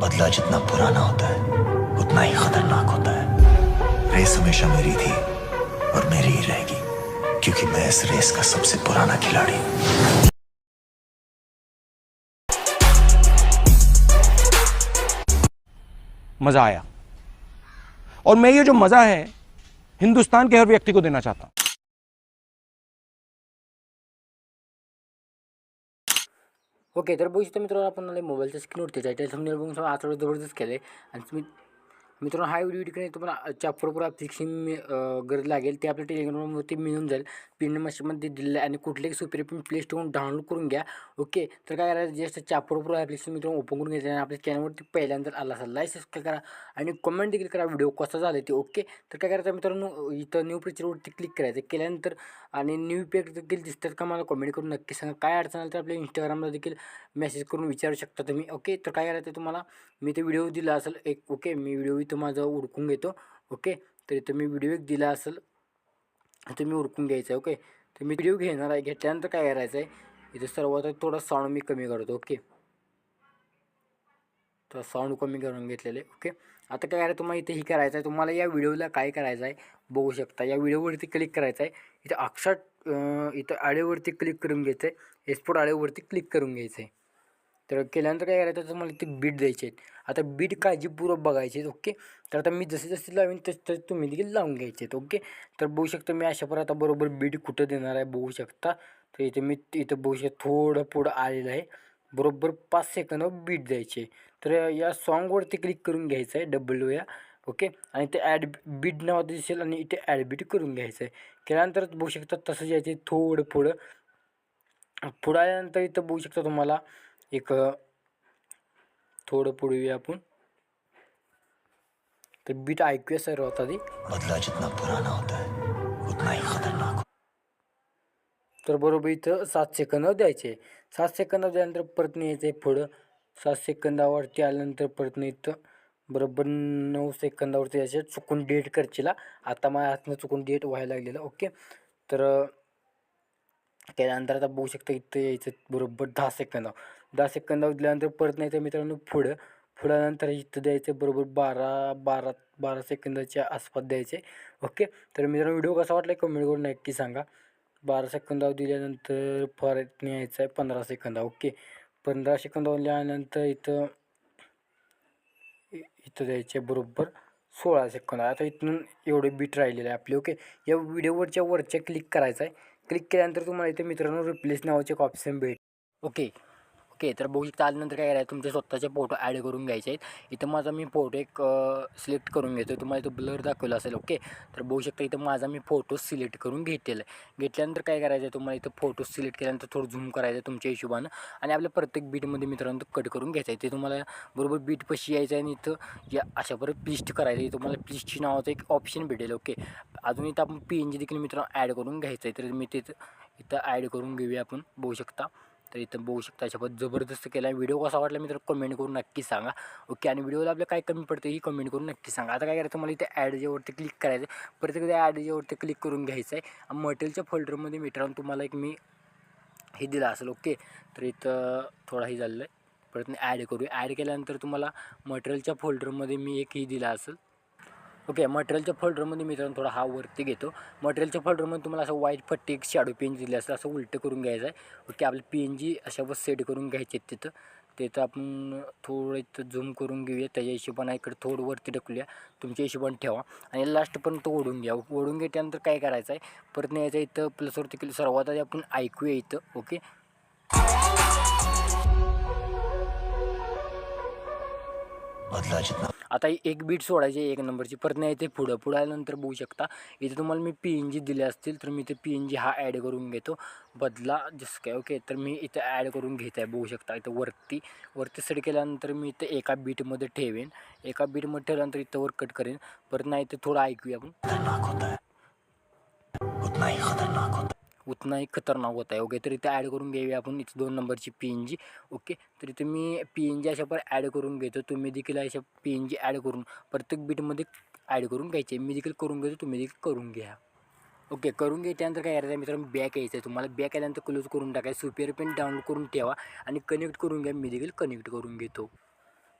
बदला जितना पुराना होता है, उतना ही खतरनाक होता है। रेस हमेशा मेरी थी और मेरी ही रहेगी, क्योंकि मैं इस रेस का सबसे पुराना खिलाड़ी मज़ा आया। और मैं ये जो मज़ा है, हिंदुस्तान के हर व्यक्ति को देना चाहता हूँ। ओके तर बघू शकता मित्रांनो आपण आले मोबाईलच्या स्क्रीनवरती जायचं थंबनेल बघून सगळं आठवडे जबरदस्त केलं आहे आणि तुम्ही मित्रांनो हा व्हिडिओ ठिकाणी तुम्हाला चाप्परपूर मी गरज लागेल. ते आपल्या टेलिग्रामवरती मिळून जाईल. पिन मशीनमध्ये दिलेलं आहे आणि कुठलेही सुपर पण प्ले स्टोरून डाउनलोड करून घ्या. ओके तर काय करायचं? जस्ट चाप्परपूर ॲप्लिकेशन मित्रांनो ओपन करून घ्यायचं आणि आपल्या चॅनलवरती पहिल्यांदा आला असेल लाईक सबस्क्राईब करा आणि कमेंट देखील करा व्हिडिओ कसा झाला ते. ओके तर काय करायचं मित्रांनो इथं न्यू पिक्चरवरती क्लिक करायचं. केल्यानंतर आणि न्यू पेक देखील दिसतात का मला कमेंट करून नक्की सांगा. काय अडचण आली तर आपल्या इंस्टाग्रामला देखील मेसेज करून विचारू शकता तुम्ही. ओके तर काय करायचं तुम्हाला? मी ते व्हिडिओ दिला असेल एक ओके मी व्हिडिओ इथं माझा उडकून घेतो ओके? तर इथं मी व्हिडिओ एक दिला असेल तुम्ही उडकून घ्यायचं आहे ओके? तर मी व्हिडिओ घेणार आहे घेतल्यानंतर काय करायचं आहे? इथं सर्वात थोडा साऊंड मी कमी करतो ओके? तर साऊंड कमी करून घेतलेले ओके? आता काय करायचं तुम्हाला इथे ही करायचं आहे तुम्हाला या व्हिडिओला काय करायचं आहे बघू शकता. या व्हिडिओवरती क्लिक करायचं आहे इथं अक्षर इथं आळेवरती क्लिक करून घ्यायचं आहे एक्सपोर्ट आळेवरती क्लिक करून घ्यायचं आहे. तर केल्यानंतर काय करायचं तर मला ते बीट द्यायचे आहेत. आता बीट काळजीपूर्वक बघायचे आहेत ओके तर आता मी जसे जसे लावीन तसे तसे तुम्ही देखील लावून घ्यायचे आहेत ओके तर बघू शकता मी अशा प्रकारे आता बरोबर बीट कुठं देणार आहे बघू शकता. तर इथे मी इथं बघू शकता थोडं पुढं आलेलं आहे. बरोबर पाच सेकंद बीट द्यायचे. तर या सॉन्गवरती क्लिक करून घ्यायचं आहे डब्ल्यू या ओके आणि ते ॲड बीट नावाचं दिसेल आणि इथे ॲड बीट करून घ्यायचं आहे. केल्यानंतर बघू शकता तसं जायचं थोडं पुढं पुढं आल्यानंतर इथं बघू शकता तुम्हाला एक थोडं पुढे येऊया आपण. तर बीट ऐकूया सर्वात आधी. बदला जितना पुराना होता है उतना ही खतरनाक तर बरोबर इथं सात सेकंद द्यायचे. सात सेकंद दिल्यानंतर परत नाही यायचं आहे पुढं. सात सेकंदावरती आल्यानंतर परत इथं. बरोबर नऊ सेकंदावरती यायचे. चुकून डेट करशीला आता माझ्या हातनं चुकून डेट व्हायला लागलेलं. ओके? तर त्यानंतर आता बघू शकता इथं यायचं बरोबर दहा सेकंदावर दहा सेकंदावर दिल्यानंतर परत नाही तर मित्रांनो पुढं. पुढ्यानंतर इथं द्यायचं बरोबर बारा बारा बारा सेकंदाच्या आसपास द्यायचे. ओके तर मित्रांनो व्हिडिओ कसा वाटला कमेंट करून नक्की सांगा. बारा सेकंदावर दिल्यानंतर परत न्यायचं आहे पंधरा सेकंदा ओके पंधरा सेकंदावर दिल्यानंतर इथं इथं द्यायचे बरोबर सोळा सेकंद आता इथून एवढे बीट राहिलेले आहे आपले. ओके या व्हिडिओवरच्या वरच्या क्लिक करायचं आहे. क्लिक केल्यानंतर तुम्हाला इथे मित्रांनो रिप्लेस नावाचे एक ऑप्शन भेट ओके ओके तर बघू शकता आल्यानंतर काय करायचं तुमचे स्वतःचे फोटो ॲड करून घ्यायचे आहेत. इथं माझा मी फोटो एक सिलेक्ट करून घेतो तुम्हाला इथं ब्लर दाखवलं असेल ओके? तर बघू शकता इथं माझा मी फोटो सिलेक्ट करून घेतलेला आहे. घेतल्यानंतर काय करायचं आहे तुम्हाला इथं फोटो सिलेक्ट केल्यानंतर थोडं झूम करायचं आहे तुमच्या हिशोबानं आणि आपल्या प्रत्येक बीटमध्ये मित्रांनो कट करून घ्यायचं आहे. ते तुम्हाला बरोबर बीट पशी यायचं आहे आणि इथं या अशा बरोबर प्लिस्ट करायचं आहे तुम्हाला प्लिस्टची नावाचं एक ऑप्शन भेटेल ओके? अजून इथं आपण पी एन जी देखील मित्रांनो ॲड करून घ्यायचं आहे. तर मी तिथं इथं ॲड करून घेऊया आपण बघू शकता. तर इथं बघू शकता अशा जबरदस्त केला आहे व्हिडिओ कसा वाटला मित्र कमेंट करून नक्की सांगा. ओके आणि व्हिडिओला आपल्या काय कमी पडतं ही कमेंट करून नक्की सांगा. आता काय करायचं मला इथे ॲड जेवरती क्लिक करायचं परत एकदा ॲड जेवरती क्लिक करून घ्यायचं आहे मटेरियलच्या फोल्डरमध्ये मित्रांनो तुम्हाला एक मी हे दिलं असेल ओके? तर इथं थोडा हे झालेलं आहे. परत ॲड करू ॲड केल्यानंतर तुम्हाला मटेरियलच्या फोल्डरमध्ये मी एक ही दिला असेल. ओके मटेरियलच्या फोल्डरमध्ये मित्रांनो थोडा हा वरती घेतो. मटेरियलच्या फोल्डरमध्ये तुम्हाला असं व्हाईट पट्टी एक शॅडो पेन दिली असेल असं उलटं करून घ्यायचं आहे. ओके आपले पी एन जी अशा बस सेट करून घ्यायचे आहेत तिथं. तिथं आपण थोडं इथं झूम करून घेऊया. त्याच्या हिशोबाने इकडे थोडं वरती ढकलूया. तुमच्या हिशोबाने ठेवा. आणि लास्टपर्यंत ओढून घ्या. ओढून घेतल्यानंतर काय करायचं आहे? परत न्यायचं इथं प्लसवरती केलं सर्वात आधी आपण ऐकूया इथं. ओके बदला आता एक बीट सोडायची एक नंबरची. परत नाही ते पुढं. पुढं आल्यानंतर बघू शकता. इथे तुम्हाला मी पी एन जी दिले असतील तर मी ते पी एन जी हा ॲड करून घेतो. बदला जसं काय ओके तर मी इथं ॲड करून घेत आहे बघू शकता. इथं वरती वरती सेट केल्यानंतर मी इथं एका बीटमध्ये ठेवेन. एका बीटमध्ये ठेवल्यानंतर इथं वर कट करेन. परत नाही ते थोडं ऐकूया आपण. खतरनाक उतना एक खतरनाक होता होत आहे ओके तर इथे ॲड करून घेऊया आपण इथे दोन नंबरची पी एन जी ओके तर इथे मी पी एन जी अशा पण ॲड करून घेतो. तुम्ही देखील अशा पी एन जी ॲड करून प्रत्येक बीटमध्ये ॲड करून घ्यायचे. मी देखील करून घेतो तुम्ही देखील करून घ्या. ओके करून घेतल्यानंतर काय करायचं मित्रांनो? बॅक यायचं आहे तुम्हाला. बॅक आल्यानंतर क्लोज करून टाकायचं. सुपेअर पेन डाउनलोड करून ठेवा आणि कनेक्ट करून घ्या. मी देखील कनेक्ट करून घेतो.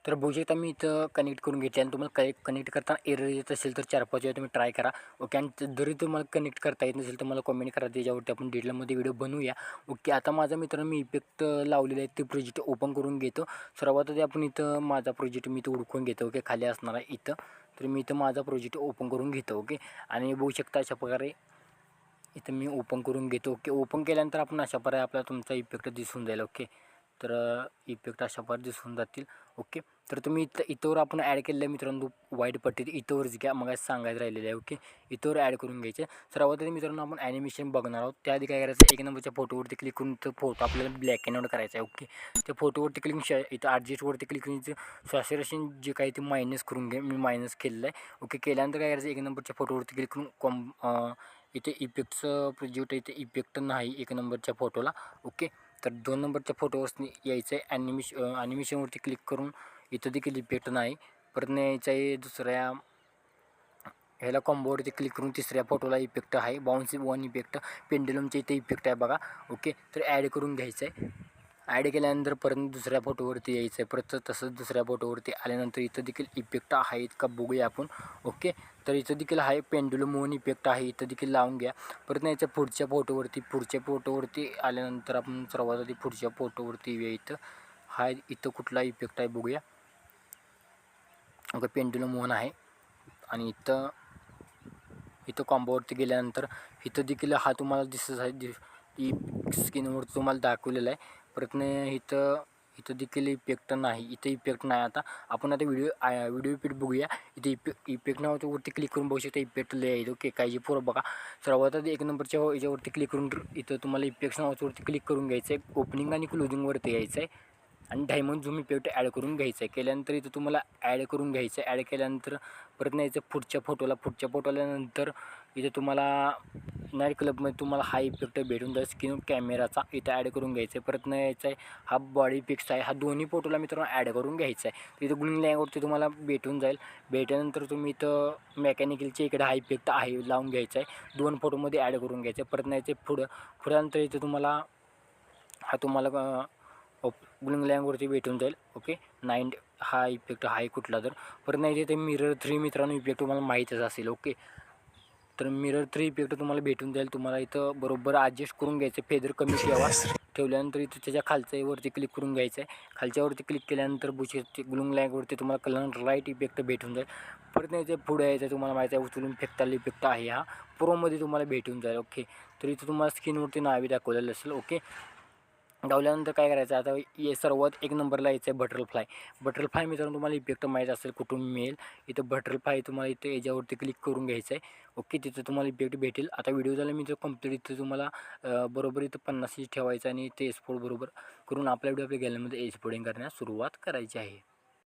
तर बघू शकता मी इथं कनेक्ट करून घेतले आणि तुम्हाला कनेक्ट कनेक्ट करताना एरर येत असेल तर चार पाच वेळा तुम्ही ट्राय करा. ओके आणि जरी तुम्हाला कनेक्ट करता येत नसेल तर मला कमेंट करा. त्याच्यावरती आपण डिटेलमध्ये व्हिडिओ बनवूया. ओके आता माझा मित्र मी इफेक्ट लावलेला आहे. ते प्रोजेक्ट ओपन करून घेतो. सर्वात आधी आपण इथं माझा प्रोजेक्ट मी इथं उडकून घेतो. ओके खाली असणार आहे इथं. तर मी इथं माझा प्रोजेक्ट ओपन करून घेतो. ओके आणि बघू शकता अशा प्रकारे इथं मी ओपन करून घेतो. ओके ओपन केल्यानंतर आपण अशा प्रकारे आपला तुमचा इफेक्ट दिसून जाईल. ओके तर इफेक्ट अशा प्रकारे दिसून जातील. ओके तर तुम्ही इथं इथंवर आपण ॲड केलेलं आहे मित्रांनो वाईट पट्टीत इथंवरच घ्या मग सांगायचं राहिलेलं आहे ओके इथंवर ॲड करून घ्यायचे. सर्वात आधी मित्रांनो आपण ॲनिमेशन बघणार आहोत. त्याआधी काय करायचं? एक नंबरच्या फोटोवरती क्लिक करून तो फोटो आपल्याला ब्लॅक अँड व्हाईट करायचा आहे ओके त्या फोटोवरती क्लिक श इथं ॲडजस्टवरती क्लिक करून सॅच्युरेशन जे काही ते मायनस करून घ्या मी मायनस केलेलं आहे. ओके केल्यानंतर काय करायचं? एक नंबरच्या फोटोवरती क्लिक करून कॉम इथे इफेक्टचं प्रोजेक्ट इथे इफेक्ट नाही एक नंबरच्या फोटोला ओके तर दोन नंबरच्या फोटोवर यायचं आहे. ॲनिमेश ॲनिमेशनवरती क्लिक करून इथं देखील इफेक्ट नाही परत यायचं आहे दुसऱ्या ह्याला कॉम्बोवरती क्लिक करून तिसऱ्या फोटोला इफेक्ट आहे. बाउन्स वन इफेक्ट पेंडुलमच्या इथे इफेक्ट आहे बघा. ओके तर ॲड करून घ्यायचं आहे. ॲड केल्यानंतर परत दुसऱ्या फोटोवरती यायचं आहे परत तसंच दुसऱ्या फोटोवरती आल्यानंतर इथं देखील इफेक्ट आहेत का बघूया आपण. ओके तर इथं देखील आहे पेंडुलम वन इफेक्ट आहे. इथं देखील लावून घ्या. परत यायचं पुढच्या फोटोवरती पुढच्या फोटोवरती आल्यानंतर आपण सर्वात आधी पुढच्या फोटोवरती येऊया इथं. हा इथं कुठला इफेक्ट आहे बघूया. ओके पेंडुलम वन आहे. आणि इथं इथं कॉम्बोवरती गेल्यानंतर इथं देखील हा तुम्हाला दिसत आहे. दिस तुम्हाला दाखवलेला आहे. प्रयत्न इथं इथं देखील इफेक्ट नाही इथं इफेक्ट नाही. आता आपण आता व्हिडिओ व्हिडिओ इफेक्ट बघूया. इथे इफे इफेक्ट नावाच्यावरती क्लिक करून बघू शकता इफेक्ट लय आहेत. ओके काही पोरं बघा. सर्वात आधी एक नंबरच्या याच्यावरती क्लिक करून इथं तुम्हाला इफेक्ट नावाच्यावरती क्लिक करून घ्यायचं आहे ओपनिंग आणि क्लोजिंगवरती यायचं आहे आणि डायमंड झुमी इफेक्ट ॲड करून घ्यायचं आहे केल्यानंतर इथं तुम्हाला ॲड करून घ्यायचं आहे ॲड केल्यानंतर परत न्यायचं यायचं पुढच्या फोटोला पुढच्या फोटोल्यानंतर इथं तुम्हाला नाईट क्लबमध्ये तुम्हाला हा इफेक्ट भेटून जाईल. स्क्रीन कॅमेराचा इथं ॲड करून घ्यायचं आहे परत नाही यायचं आहे हा बॉडी पिक्स आहे हा दोन्ही फोटोला मित्रांनो ॲड करून घ्यायचा आहे तिथं गुलिंग लँगवरती तुम्हाला भेटून जाईल. भेटल्यानंतर तुम्ही इथं मेकॅनिकलचे इकडे हा इफेक्ट आहे लावून घ्यायचा आहे दोन फोटोमध्ये ॲड करून घ्यायचं आहे परत न्यायचं आहे पुढं पुढ्यानंतर इथं तुम्हाला हा तुम्हाला गुलिंग लँगवरती भेटून जाईल ओके नाईन हा इफेक्ट आहे कुठला तर. परत नाही ते मिरर थ्री मित्रांनो इफेक्ट तुम्हाला माहीतच असेल ओके तर मिरर थ्री इफेक्ट तुम्हाला भेटून जाईल तुम्हाला इथं बरोबर ॲडजस्ट करून घ्यायचं फेदर कमी ठेवा. ठेवल्यानंतर इथं त्याच्या खालच्या वरती क्लिक करून घ्यायचं आहे खालच्यावरती क्लिक केल्यानंतर बुशी ग्लुंग लँगवरती तुम्हाला कलर राईट इफेक्ट भेटून जाईल. परत नाही ते पुढे यायचं तुम्हाला माहिती आहे उचलून फेकताल इफेक्ट आहे हा. प्रोमध्ये तुम्हाला भेटून जाईल ओके तर इथं तुम्हाला स्किनवरती नावे दाखवलेलं असेल ओके धावल्यानंतर काय करायचं? आता हे सर्वात एक नंबरला यायचं आहे बटरफ्लाय बटरफ्लाय मित्रांनो तुम्हाला इफेक्ट माहीत असेल कुठून मिळेल. इथं बटरफ्लाय तुम्हाला इथं याच्यावरती क्लिक करून घ्यायचं आहे. ओके तिथं तुम्हाला इफेक्ट भेटेल. आता व्हिडिओ झाला मी तो कंप्लीट इथं तुम्हाला बरोबर इथं पन्नास ठेवायचं आणि ते एक्सपोर्ट बरोबर करून आपल्या व्हिडिओ आपल्या गॅलरीमध्ये एक्सपोर्टिंग करण्यास सुरुवात करायची आहे.